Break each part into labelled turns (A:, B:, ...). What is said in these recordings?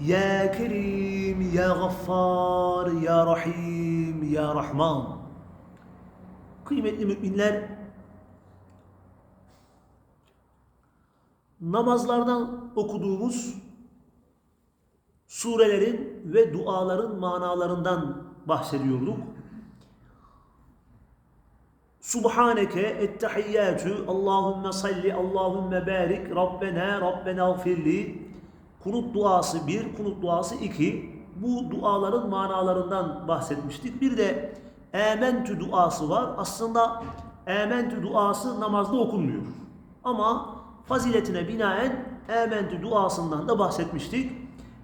A: Ya Kerim, Ya Gaffar, Ya Rahim, Ya Rahman. Kıymetli müminler, namazlardan okuduğumuz surelerin ve duaların manalarından bahsediyorduk. Subhaneke ettehiyyatü Allahümme salli Allahümme barik Rabbena Rabbena gfirli Kunut duası bir, kunut duası iki. Bu duaların manalarından bahsetmiştik. Bir de ementü duası var. Aslında ementü duası namazda okunmuyor. Ama faziletine binaen ementü duasından da bahsetmiştik.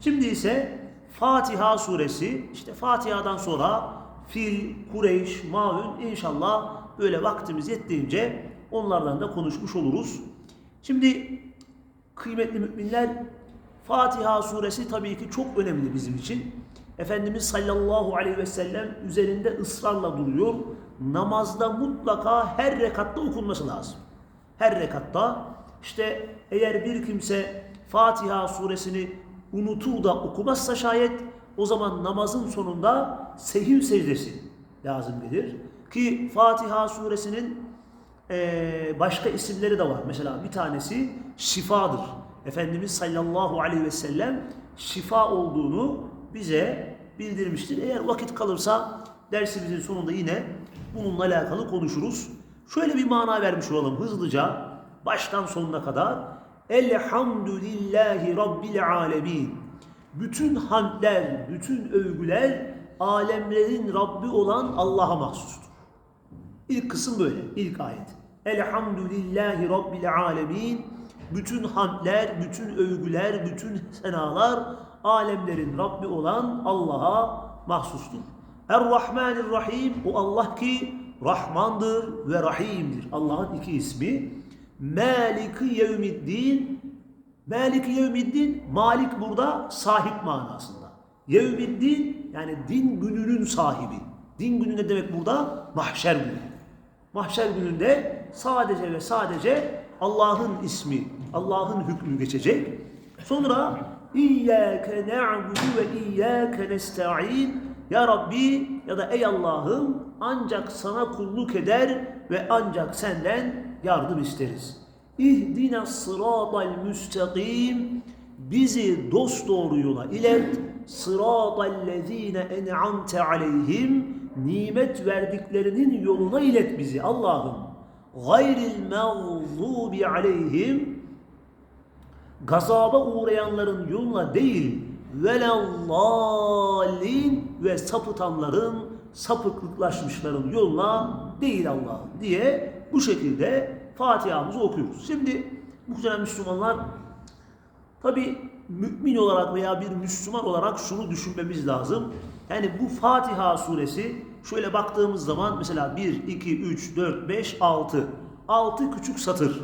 A: Şimdi ise Fatiha suresi, işte Fatiha'dan sonra Fil, Kureyş, Maun inşallah böyle vaktimiz yettiğince onlardan da konuşmuş oluruz. Şimdi kıymetli müminler Fatiha suresi tabii ki çok önemli bizim için. Efendimiz sallallahu aleyhi ve sellem üzerinde ısrarla duruyor. Namazda mutlaka her rekatta okunması lazım. Her rekatta işte eğer bir kimse Fatiha suresini unutur da okumazsa şayet o zaman namazın sonunda sehiv secdesi lazım gelir. Ki Fatiha suresinin başka isimleri de var. Mesela bir tanesi şifadır. Efendimiz sallallahu aleyhi ve sellem şifa olduğunu bize bildirmiştir. Eğer vakit kalırsa dersimizin sonunda yine bununla alakalı konuşuruz. Şöyle bir mana vermiş olalım hızlıca baştan sonuna kadar. Elhamdülillahi Rabbil alemin. Bütün hamdler, bütün övgüler alemlerin Rabbi olan Allah'a mahsustur. İlk kısım böyle, ilk ayet. Elhamdülillahi Rabbil alemin. Bütün hamdler, bütün övgüler, bütün senalar alemlerin Rabbi olan Allah'a mahsustur. Er-Rahmanir-Rahim o Allah ki Rahmandır ve Rahim'dir. Allah'ın iki ismi. Maliki yevmiddin Maliki yevmiddin Malik burada sahip manasında. Yevmiddin yani din gününün sahibi. Din günü ne demek burada? Mahşer günü. Mahşer gününde sadece ve sadece Allah'ın ismi, Allah'ın hükmü geçecek. Sonra İyyâke na'budu ve iyyâke nesta'in Ya Rabbi ya da ey Allah'ım ancak sana kulluk eder ve ancak senden yardım isteriz. İhdina sıratal müstakim bizi dost doğru yola ilet. Sıratal lezine en'amte aleyhim nimet verdiklerinin yoluna ilet bizi Allah'ım. Gayril mağzubi aleyhim gazaba uğrayanların yoluna değil velallâlin ve sapıtanların sapıklıklaşmışların yoluna değil Allah'ım diye bu şekilde Fatiha'mızı okuyoruz. Şimdi muhterem Müslümanlar tabi mümin olarak veya bir Müslüman olarak şunu düşünmemiz lazım. Yani bu Fatiha suresi şöyle baktığımız zaman mesela 1, 2, 3, 4, 5, 6. 6 küçük satır.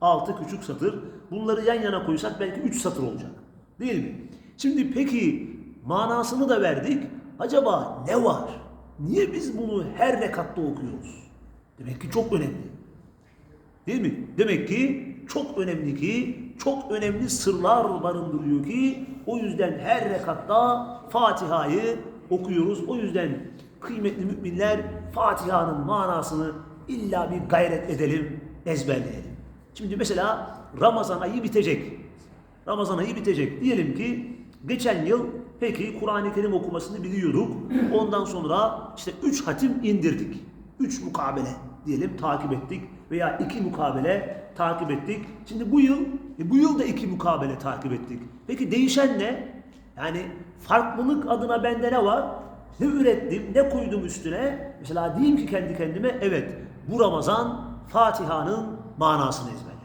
A: 6 küçük satır. Bunları yan yana koysak belki 3 satır olacak. Değil mi? Şimdi peki manasını da verdik. Acaba ne var? Niye biz bunu her rekatta okuyoruz? Demek ki çok önemli. Değil mi? Demek ki çok önemli ki, çok önemli sırlar barındırıyor ki o yüzden her rekatta Fatiha'yı okuyoruz. O yüzden kıymetli müminler Fatiha'nın manasını illa bir gayret edelim, ezberleyelim. Şimdi mesela Ramazan ayı bitecek. Ramazan ayı bitecek. Diyelim ki geçen yıl peki Kur'an-ı Kerim okumasını biliyorduk. Ondan sonra işte 3 hatim indirdik. 3 mukabele diyelim takip ettik veya 2 mukabele takip ettik. Şimdi bu yıl e, bu yıl da 2 mukabele takip ettik. Peki değişen ne? Yani farklılık adına bende ne var? Ne ürettim, ne koydum üstüne? Mesela diyeyim ki kendi kendime evet bu Ramazan Fatiha'nın manasını ezberledim.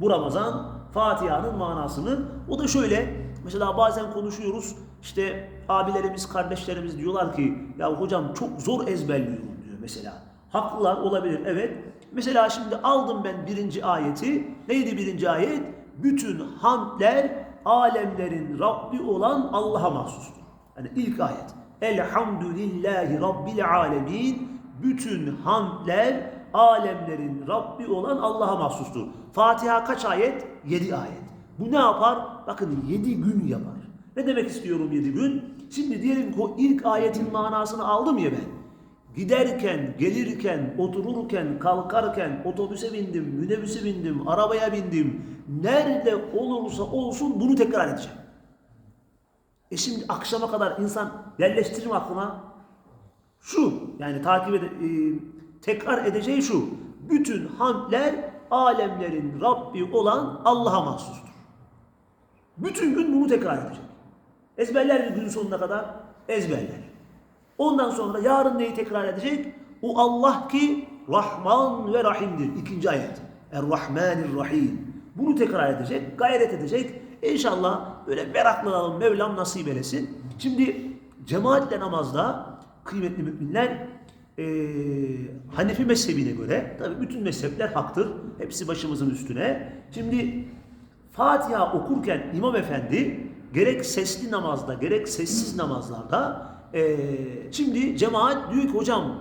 A: Bu Ramazan Fatiha'nın manasını o da şöyle mesela bazen konuşuyoruz. İşte abilerimiz, kardeşlerimiz diyorlar ki ya hocam çok zor ezberliyorum diyor mesela. Haklılar olabilir evet. Mesela şimdi aldım ben birinci ayeti. Neydi birinci ayet? Bütün hamdler alemlerin Rabbi olan Allah'a mahsustur. Yani ilk ayet. Elhamdülillahi Rabbil alemin. Bütün hamdler alemlerin Rabbi olan Allah'a mahsustur. Fatiha kaç ayet? 7 ayet. Bu ne yapar? Bakın 7 gün yapar. Ne demek istiyorum 7 gün? Şimdi diyelim ki o ilk ayetin manasını aldım ya ben. Giderken, gelirken, otururken, kalkarken, otobüse bindim, minibüse bindim, arabaya bindim. Nerede olursa olsun bunu tekrar edeceğim. E şimdi akşama kadar insan yerleştirir aklına? Şu, yani takip ede, e, tekrar edeceği şu. Bütün hamdler alemlerin Rabbi olan Allah'a mahsustur. Bütün gün bunu tekrar edecek. Ezberler mi gün sonuna kadar? Ezberler. Ondan sonra yarın neyi tekrar edecek? O Allah ki Rahman ve Rahim'dir. İkinci ayet. Er-Rahmanir-Rahim. Bunu tekrar edecek, gayret edecek. İnşallah böyle meraklanalım, Mevlam nasip eylesin. Şimdi cemaatle namazda kıymetli müminler eee Hanefi mezhebine göre, tabi bütün mezhepler haktır. Hepsi başımızın üstüne. Şimdi Fatiha okurken İmam Efendi gerek sesli namazda gerek sessiz namazlarda eee, şimdi cemaat diyor ki hocam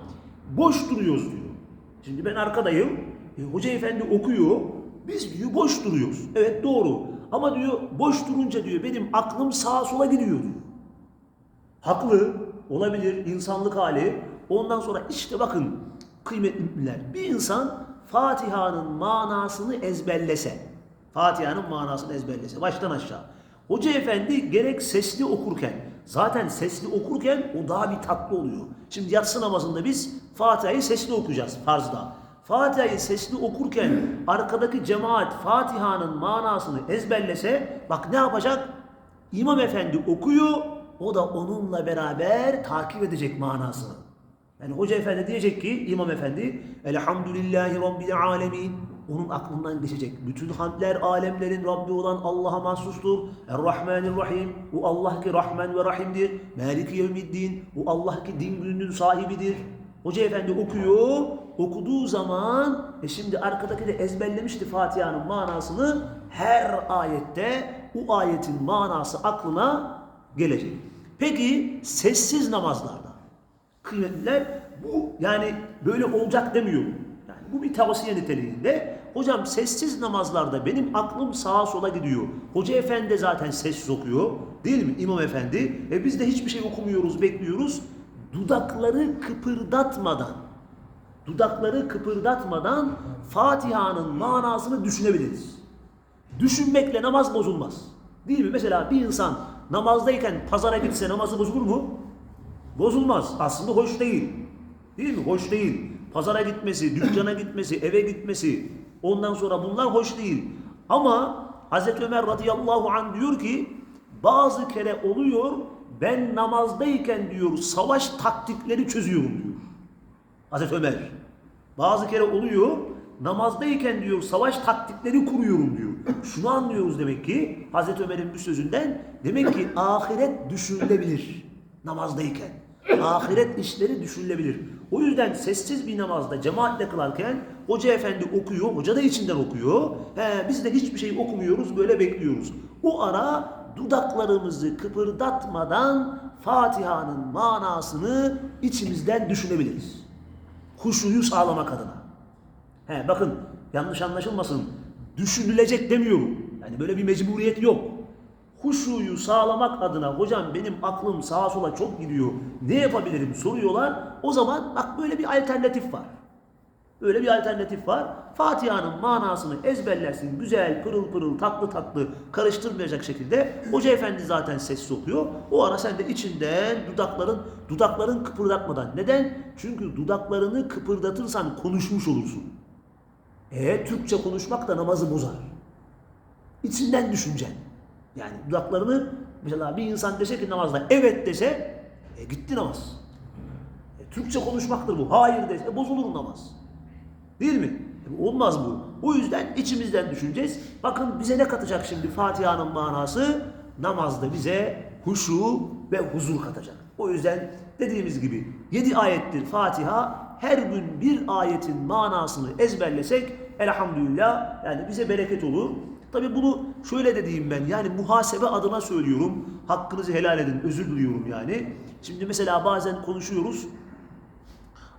A: boş duruyoruz diyor. Şimdi ben arkadayım. E, Hoca Efendi okuyor. Biz diyor boş duruyoruz. Evet doğru. Ama diyor boş durunca diyor benim aklım sağa sola gidiyor diyor. Haklı olabilir insanlık hali. Ondan sonra işte bakın kıymetli müminler bir insan Fatiha'nın manasını ezberlese, Fatiha'nın manasını ezberlese baştan aşağı. Hoca efendi gerek sesli okurken, zaten sesli okurken o daha bir tatlı oluyor. Şimdi yatsı namazında biz Fatiha'yı sesli okuyacağız farzda. Fatiha'yı sesli okurken arkadaki cemaat Fatiha'nın manasını ezberlese bak ne yapacak? İmam efendi okuyor, o da onunla beraber takip edecek manasını. Yani hoca efendi diyecek ki İmam efendi Elhamdülillahi Rabbil alemin onun aklından geçecek. Bütün hamdler alemlerin Rabbi olan Allah'a mahsustur. Er-Rahmanir-Rahim. O Allah ki Rahman ve Rahim'dir. Maliki yevmiddin. O Allah ki din gününün sahibidir. Hoca efendi okuyor. Okuduğu zaman e şimdi arkadaki de ezberlemişti Fatiha'nın manasını. Her ayette o ayetin manası aklına gelecek. Peki sessiz namazlarda kıymetliler bu yani böyle olacak demiyorum. Yani bu bir tavsiye niteliğinde. Hocam sessiz namazlarda benim aklım sağa sola gidiyor. Hoca efendi zaten sessiz okuyor. Değil mi İmam efendi? E biz de hiçbir şey okumuyoruz, bekliyoruz. Dudakları kıpırdatmadan dudakları kıpırdatmadan Fatiha'nın manasını düşünebiliriz. Düşünmekle namaz bozulmaz. Değil mi? Mesela bir insan namazdayken pazara gitse namazı bozulur mu? Bozulmaz. Aslında hoş değil. Değil mi? Hoş değil. Pazara gitmesi, dükkana gitmesi, eve gitmesi ondan sonra bunlar hoş değil. Ama Hazreti Ömer radıyallahu anh diyor ki bazı kere oluyor ben namazdayken diyor savaş taktikleri çözüyorum diyor. Hazreti Ömer. Bazı kere oluyor namazdayken diyor savaş taktikleri kuruyorum diyor. Şunu anlıyoruz demek ki Hazreti Ömer'in bu sözünden demek ki ahiret düşünülebilir namazdayken. Ahiret işleri düşünülebilir. O yüzden sessiz bir namazda cemaatle kılarken hoca efendi okuyor, hoca da içinden okuyor. He, biz de hiçbir şey okumuyoruz, böyle bekliyoruz. O ara dudaklarımızı kıpırdatmadan Fatiha'nın manasını içimizden düşünebiliriz. Huşuyu sağlamak adına. He, bakın yanlış anlaşılmasın. Düşünülecek demiyorum. Yani böyle bir mecburiyet yok. Huşuyu sağlamak adına hocam benim aklım sağa sola çok gidiyor. Ne yapabilirim soruyorlar. O zaman bak böyle bir alternatif var. Böyle bir alternatif var. Fatiha'nın manasını ezberlersin. Güzel, pırıl pırıl, tatlı tatlı, karıştırmayacak şekilde. Hoca efendi zaten sessiz okuyor. O ara sen de içinden dudakların, dudakların kıpırdatmadan. Neden? Çünkü dudaklarını kıpırdatırsan konuşmuş olursun. E Türkçe konuşmak da namazı bozar. İçinden düşüneceksin. Yani dudaklarını mesela bir insan dese ki namazda evet dese e, gitti namaz. E, Türkçe konuşmaktır bu. Hayır dese bozulur namaz. Değil mi? E, olmaz bu. O yüzden içimizden düşüneceğiz. Bakın bize ne katacak şimdi Fatiha'nın manası? namazda bize huşu ve huzur katacak. O yüzden dediğimiz gibi 7 ayettir Fatiha. Her gün bir ayetin manasını ezberlesek elhamdülillah yani bize bereket olur. Tabi bunu şöyle de diyeyim ben yani muhasebe adına söylüyorum. Hakkınızı helal edin özür diliyorum yani. Şimdi mesela bazen konuşuyoruz.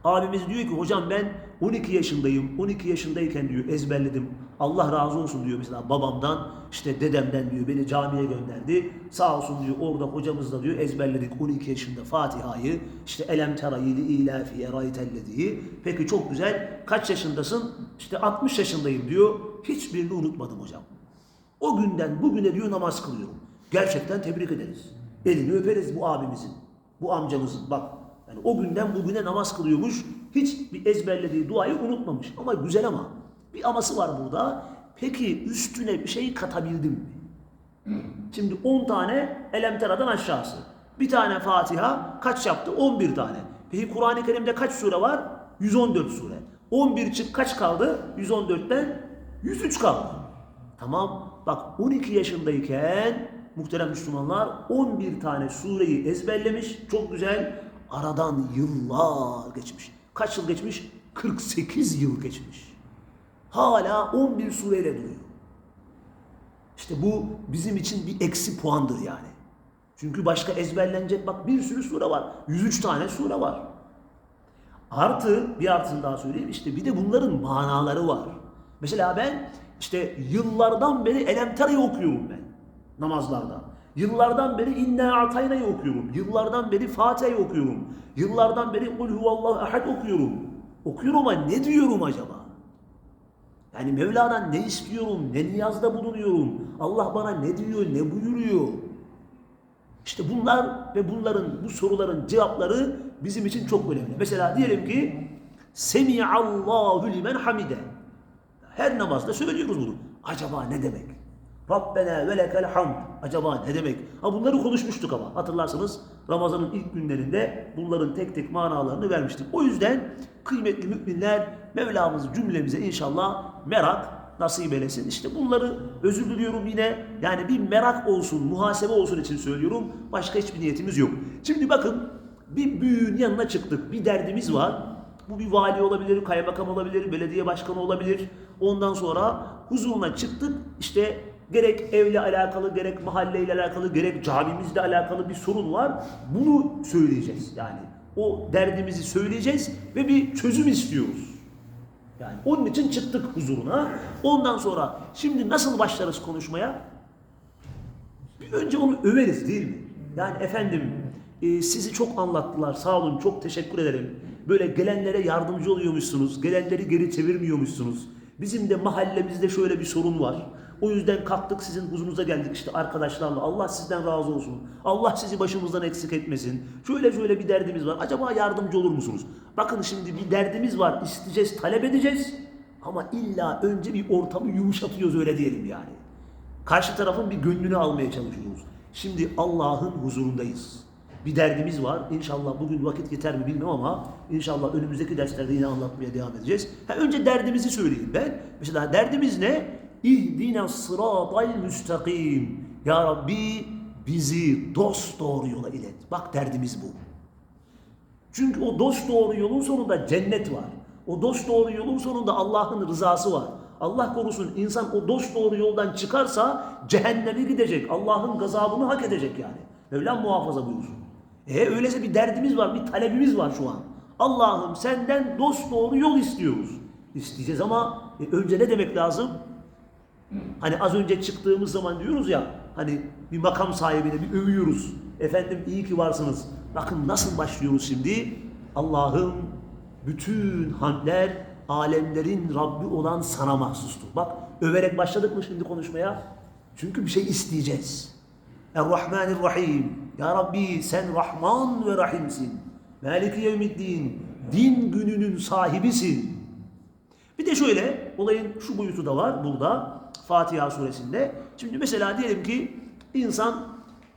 A: Abimiz diyor ki hocam ben 12 yaşındayım. 12 yaşındayken diyor ezberledim. Allah razı olsun diyor mesela babamdan işte dedemden diyor beni camiye gönderdi. Sağ olsun diyor orada hocamızla diyor ezberledik 12 yaşında Fatiha'yı. işte elem terayili ilafiye raytellediği. Peki çok güzel. Kaç yaşındasın? İşte 60 yaşındayım diyor. Hiçbirini unutmadım hocam. O günden bugüne diyor namaz kılıyorum. Gerçekten tebrik ederiz. Elini öperiz bu abimizin. Bu amcamızın. Bak yani o günden bugüne namaz kılıyormuş. Hiç bir ezberlediği duayı unutmamış. Ama güzel ama. Bir aması var burada. Peki üstüne bir şey katabildim mi? Şimdi 10 tane elemteradan aşağısı. Bir tane Fatiha kaç yaptı? 11 tane. Peki Kur'an-ı Kerim'de kaç sure var? 114 sure. 11 çık kaç kaldı? 114'ten 103 kaldı. Tamam. Bak 12 yaşındayken muhterem Müslümanlar 11 tane sureyi ezberlemiş. Çok güzel. Aradan yıllar geçmiş. Kaç yıl geçmiş? 48 yıl geçmiş. Hala 11 sureyle duruyor. İşte bu bizim için bir eksi puandır yani. Çünkü başka ezberlenecek bak bir sürü sure var. 103 tane sure var. Artı bir artısını daha söyleyeyim işte bir de bunların manaları var. Mesela ben işte yıllardan beri Elemtera'yı okuyorum ben namazlarda. Yıllardan beri İnna Atayna'yı okuyorum. Yıllardan beri Fatiha'yı okuyorum. Yıllardan beri Kul Huvallahu Ahad okuyorum. Okuyorum ama ne diyorum acaba? Yani Mevla'dan ne istiyorum, ne niyazda bulunuyorum, Allah bana ne diyor, ne buyuruyor. İşte bunlar ve bunların, bu soruların cevapları bizim için çok önemli. Mesela diyelim ki Semi'allahu limen hamide. Her namazda söylüyoruz bunu. Acaba ne demek? Rabbena ve lekel hamd. Acaba ne demek? Ha bunları konuşmuştuk ama hatırlarsanız Ramazan'ın ilk günlerinde bunların tek tek manalarını vermiştik. O yüzden kıymetli müminler Mevlamız cümlemize inşallah merak nasip eylesin. İşte bunları özür diliyorum yine yani bir merak olsun, muhasebe olsun için söylüyorum. Başka hiçbir niyetimiz yok. Şimdi bakın bir büyüğün yanına çıktık. Bir derdimiz var. Bu bir vali olabilir, kaymakam olabilir, belediye başkanı olabilir. Ondan sonra huzuruna çıktık. İşte gerek evle alakalı, gerek mahalleyle alakalı, gerek camimizle alakalı bir sorun var. Bunu söyleyeceğiz yani. O derdimizi söyleyeceğiz ve bir çözüm istiyoruz. Yani onun için çıktık huzuruna. Ondan sonra şimdi nasıl başlarız konuşmaya? Bir önce onu överiz değil mi? Yani efendim e, sizi çok anlattılar sağ olun çok teşekkür ederim. Böyle gelenlere yardımcı oluyormuşsunuz. Gelenleri geri çevirmiyormuşsunuz. Bizim de mahallemizde şöyle bir sorun var. O yüzden kalktık sizin huzurunuza geldik işte arkadaşlarla. Allah sizden razı olsun. Allah sizi başımızdan eksik etmesin. Şöyle şöyle bir derdimiz var. Acaba yardımcı olur musunuz? Bakın şimdi bir derdimiz var. İsteyeceğiz, talep edeceğiz. Ama illa önce bir ortamı yumuşatıyoruz öyle diyelim yani. Karşı tarafın bir gönlünü almaya çalışıyoruz. Şimdi Allah'ın huzurundayız. Bir derdimiz var. İnşallah bugün vakit yeter mi bilmem ama inşallah önümüzdeki derslerde yine anlatmaya devam edeceğiz. Ha, önce derdimizi söyleyeyim ben. Mesela derdimiz ne? İhdina sıratal müstakim. Ya Rabbi bizi dost doğru yola ilet. Bak derdimiz bu. Çünkü o dost doğru yolun sonunda cennet var. O dost doğru yolun sonunda Allah'ın rızası var. Allah korusun insan o dost doğru yoldan çıkarsa cehenneme gidecek. Allah'ın gazabını hak edecek yani. Mevlam muhafaza buyursun. E öyleyse bir derdimiz var, bir talebimiz var şu an. Allah'ım senden dost yol istiyoruz. İsteyeceğiz ama e, önce ne demek lazım? Hani az önce çıktığımız zaman diyoruz ya hani bir makam sahibine bir övüyoruz. Efendim iyi ki varsınız. Bakın nasıl başlıyoruz şimdi? Allah'ım bütün hamdler alemlerin Rabbi olan sana mahsustur. Bak överek başladık mı şimdi konuşmaya? Çünkü bir şey isteyeceğiz. Er-Rahmanir-Rahim. Ya Rabbi sen Rahman ve Rahimsin. Maliki yevmiddin. Din gününün sahibisin. Bir de şöyle olayın şu boyutu da var burada Fatiha suresinde. Şimdi mesela diyelim ki insan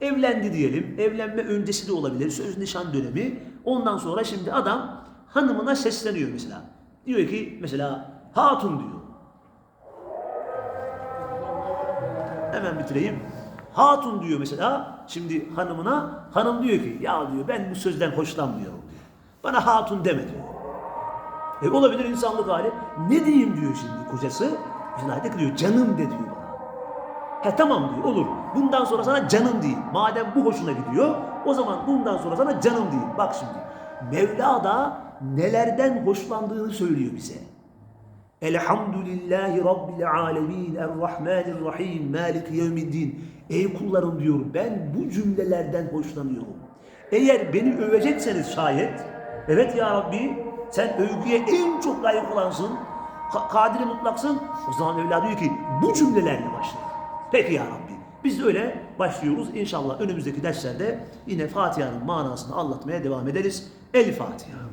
A: evlendi diyelim. Evlenme öncesi de olabilir. Söz nişan dönemi. Ondan sonra şimdi adam hanımına sesleniyor mesela. Diyor ki mesela hatun diyor. Hemen bitireyim. Hatun diyor mesela şimdi hanımına hanım diyor ki ya diyor ben bu sözden hoşlanmıyorum diyor. Bana hatun deme diyor. E olabilir insanlık hali. Ne diyeyim diyor şimdi kocası. Bizim ayette diyor canım de diyor bana. He tamam diyor olur. Bundan sonra sana canım diyeyim. Madem bu hoşuna gidiyor o zaman bundan sonra sana canım diyeyim. Bak şimdi Mevla da nelerden hoşlandığını söylüyor bize. Elhamdülillahi Rabbil alemin Errahmanirrahim Maliki yevmiddin Ey kullarım diyor ben bu cümlelerden hoşlanıyorum. Eğer beni övecekseniz şayet evet ya Rabbi sen övgüye en çok layık olansın ka- kadiri mutlaksın o zaman Mevla diyor ki bu cümlelerle başla. Peki ya Rabbi biz de öyle başlıyoruz. İnşallah önümüzdeki derslerde yine Fatiha'nın manasını anlatmaya devam ederiz. El Fatiha.